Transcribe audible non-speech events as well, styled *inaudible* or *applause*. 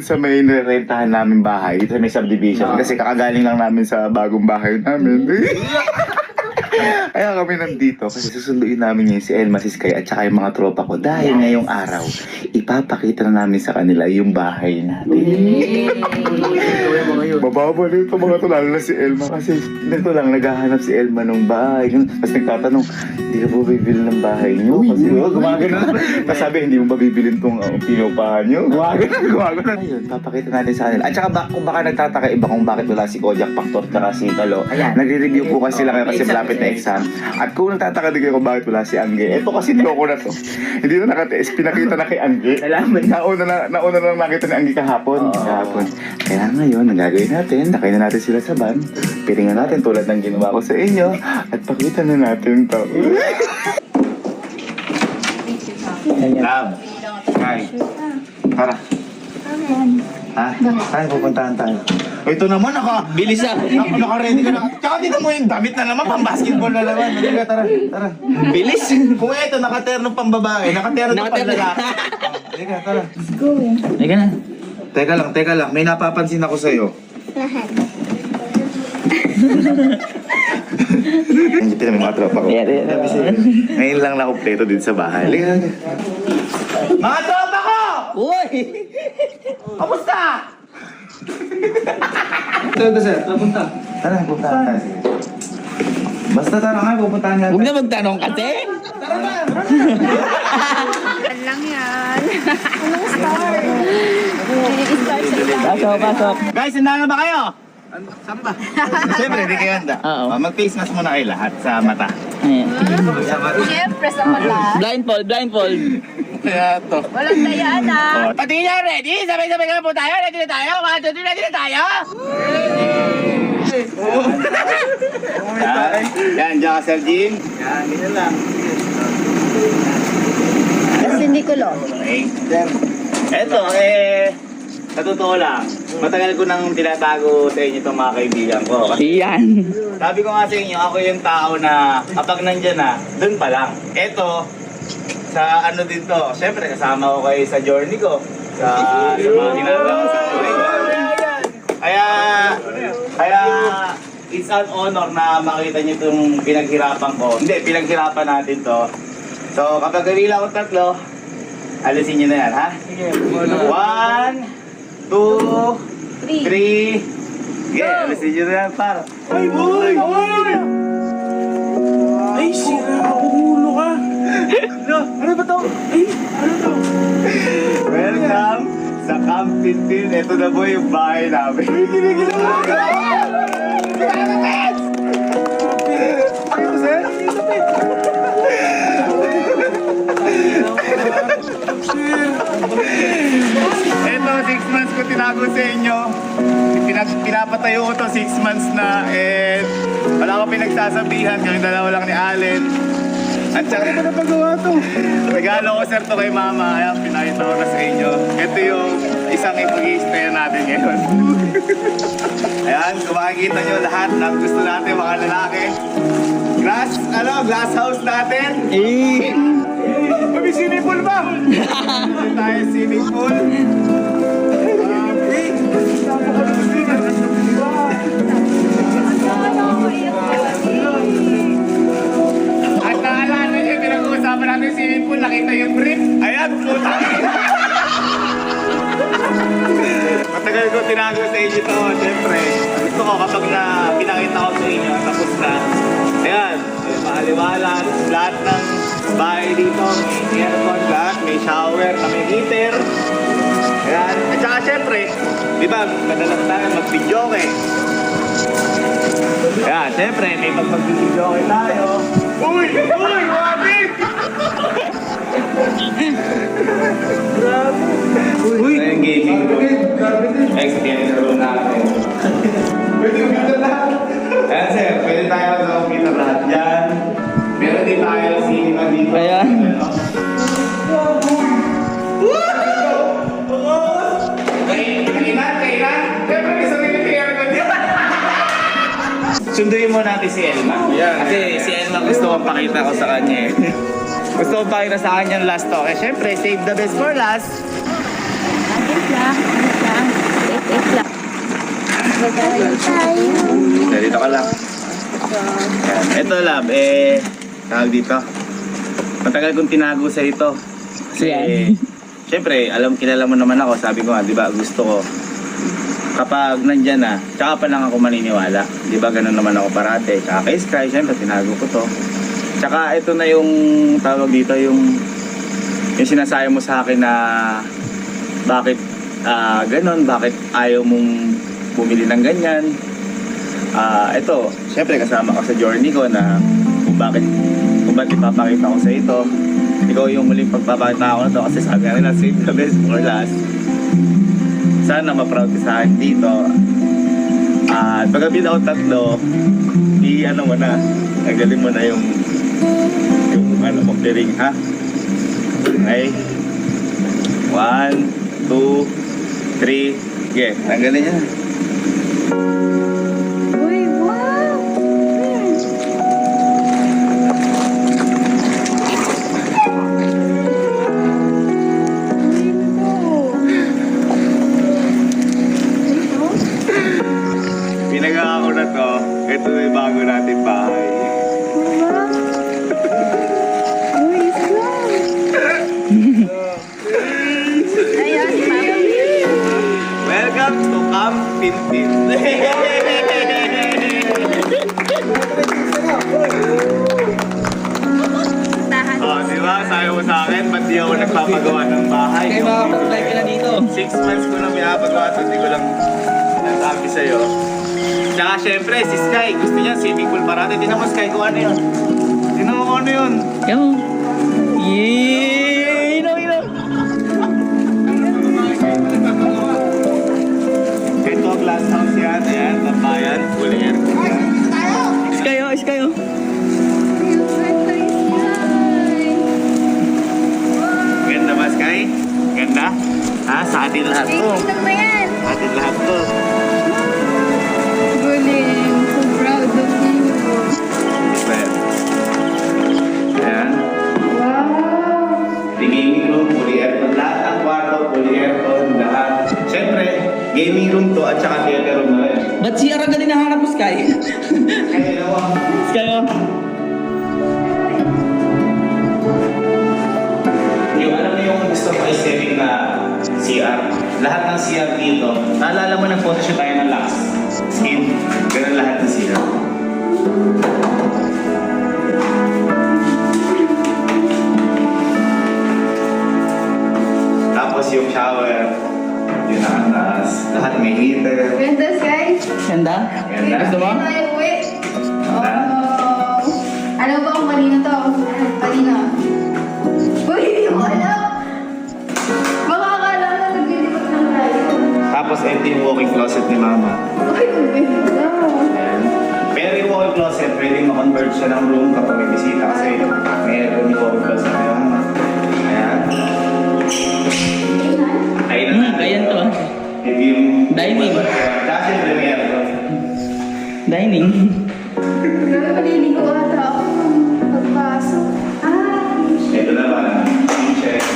Sa may nirentahan namin bahay, sa may subdivision. Kasi kakagaling lang namin sa bagong bahay namin. *laughs* Kaya kami nandito kasi susunduin namin ngayon si Elma Siskay at saka yung mga tropa ko. Dahil ngayong araw, ipapakita na namin sa kanila yung bahay natin. Mababa na ito mga to, lalo na si Elma kasi nito lang naghahanap si Elma ng bahay. Tapos nagtatanong, hindi ka po bibili ng bahay niyo? Kasi oh, gumagano na. *laughs* Tapos sabi, hindi mo mabibili itong uh, pinupahan niyo. Gumagano, *laughs* gumagano. Ayun, papakita natin sa kanila. At saka ba, kung baka nagtataka iba kung bakit wala si Kojak Factor at si Talo. Nagre-review po kasi sila kayo kasi malapit na exam. At kung nagtataka din kayo kung bakit wala si Angge, ito kasi niloko na to. Hindi na nakatiis, pinakita na kay Angge. Salamat. Nauna na, nauna na lang nakita ni Anggi kahapon. Kahapon. Kaya ngayon, ang gagawin natin, nakay na natin sila sa van. Piringan natin tulad ng ginawa ko sa inyo. At pakita na natin to. Love. Hi. Tara. Ha? Saan pupuntahan tayo? O, ito naman, naka... Bilis ah. Naka, naka-ready ka na. Tsaka dito mo yung damit na naman, pang-basketball na naman. Halika, tara, tara. Bilis. Kung ito, nakaterno pang babae, nakaterno pang Nakaterno. lalaki. Halika, tara. Halika na. Teka lang, teka lang. May napapansin ako sa'yo. Lahat. Nandiyan na may mga tropa ko. Ayan, ayan, ayan. Ngayon lang na kompleto din sa bahay. Halika, halika. Mga tropa ko! Uy! Kamusta? Ito, ito sir. Papunta. Tara, pupuntahan tayo. sige. Basta tara nga, pupuntahan natin. Huwag na magtanong kasi. Yan lang yan. Anong star? Pasok, pasok. Guys, handa na ba kayo? Saan ba? Siyempre, hindi kayo handa. Oo. Ah, Mag-face mask muna kayo lahat sa mata. Ayan. Siyempre sa mata. Blindfold, blindfold. Kaya to. Walang dayaan ah. Oh, pati na ready? Sabay-sabay na po tayo. Ready na tayo. Mga tuloy, ready na tayo. Yan, yan, dyan ka, Sir Jim. Yan, ganyan lang. Kasi hindi ko lo. Okay. Eto, eh, sa totoo lang, matagal ko nang tinatago sa inyo itong mga kaibigan ko. Kasi Iyan. sabi ko nga sa inyo, ako yung tao na kapag nandyan na, dun pa lang. Eto, sa ano din to, syempre kasama ko kayo sa journey ko. Sa, sa mga ginagawa ko sa. Kaya, kaya, it's an honor na makita niyo itong pinaghirapan ko. Hindi, pinaghirapan natin to. So, kapag gawila ko tatlo, alisin niyo na yan, ha? One, two, Three. three. Sige, alisin niyo na yan, par. Ay, boy! Boy! Ay, sira. Ano? Ano ba to? Ay, ano to? Welcome sa Camp 15. Ito na po yung bahay namin. Ay, ka! Ano, sir? Ito, 6 months ko tinago sa inyo. Pinag pinapatayo ko to 6 months na and wala ko pinagsasabihan. Kami dalawa lang ni Allen. At saka, ano na pagawa to? Regalo ko sir to kay mama. Ayan, pinakita ko na sa inyo. Ito yung isang ipag-i-stay natin ngayon. *laughs* Ayan, kung makikita nyo lahat ng gusto natin mga lalaki. Glass, ano, glass house natin. Eh. May swimming pool ba? *laughs* Tayo swimming pool. May maaliwalas, lahat ng bahay dito, may aircon, lahat, may shower, na may heater. Ayan, at saka syempre, di ba, madalas tayo mag-video eh. Ayan, syempre, may pag-video tayo. Uy! Uy! Wabig! Sunduin mo natin si Elma. Kasi si Elma gusto kong pakita ko sa kanya eh. *laughs* gusto kong pakita sa kanya yung last talk. Eh, syempre, save the best for last. Agad lang. Sige, dito ka lang. Yan. Ito, lab, eh, tawag dito. Matagal kong tinago sa ito. Kasi, Yan. syempre, alam, kilala mo naman ako. Sabi ko nga, di ba, gusto ko. Kapag nandyan na, tsaka pa lang ako maniniwala. Di ba, ganun naman ako parate. Tsaka kay Sky, syempre, tinago ko to. Tsaka ito na yung tawag dito, yung yung sinasabi mo sa akin na bakit ah ganun, bakit ayaw mong bumili ng ganyan. Ah, ito, syempre kasama ka sa journey ko na kung bakit kung bakit ipapakita ko sa ito. Ikaw yung muling pagpapakita ko na to kasi sabi nga nila save the best for last. Sana ma-proud sa akin dito. At pag ako tatlo, i ano mo na, tanggalin mo na yung yung ano mo, clearing ha. Okay. One, two, three. Okay, tanggalin niya. Pinpin. Tahan. oh, di ba? Sabi mo sa akin, ba't di ako nagpapagawa ng bahay? Kayo makapag-live ka na dito. Six months ko na pinapagawa ito, hindi ko lang nasabi sa'yo. Tsaka syempre, si Sky, gusto niya swimming pool parati. Tingnan mo Sky kung ano yun. Tingnan mo kung ano yun. Kayo. Yee! Glass house yan. Ayan, tambayan, full air. Iskayo, iskayo. Ganda ba, Sky? Ganda? Ha? Sa atin lahat to. Sa atin lahat to. Galing. So proud of you. Well, Ayan. Wow. Gaming room, fully aircon. Lahat ng kwarto, fully aircon. Lahat. Siyempre, gaming room to at saka Ba't si Ara galing nahanap mo, Sky? Nawa. Iskayo. Yung alam mo yung gusto ko aesthetic na CR. Lahat ng CR dito, naalala mo ng photoshoot tayo ng last skin. Ganun lahat ng CR. Tapos yung shower, yun ang taas. Lahat may heater. Ganda, guys. Ganda? Ganda. Gusto mo? Uwi. Oh. Alam ba kung kanino to? Kanino? Uy, hindi mo alam. Baka akala mo naglilibot lang tayo. Tapos empty yung walking closet ni mama. Uy, ganda. Pero yung walking closet, pwedeng ma-convert siya ng room kapag may bisita kasi aircon yung walking closet ni mama. Ayan. Na Hmm, ayan to. Maybe yung... Dining. May aircon. Dining. Grabe, maliligo ata ako. Pagpasok. Ah, Ito naman, kitchen.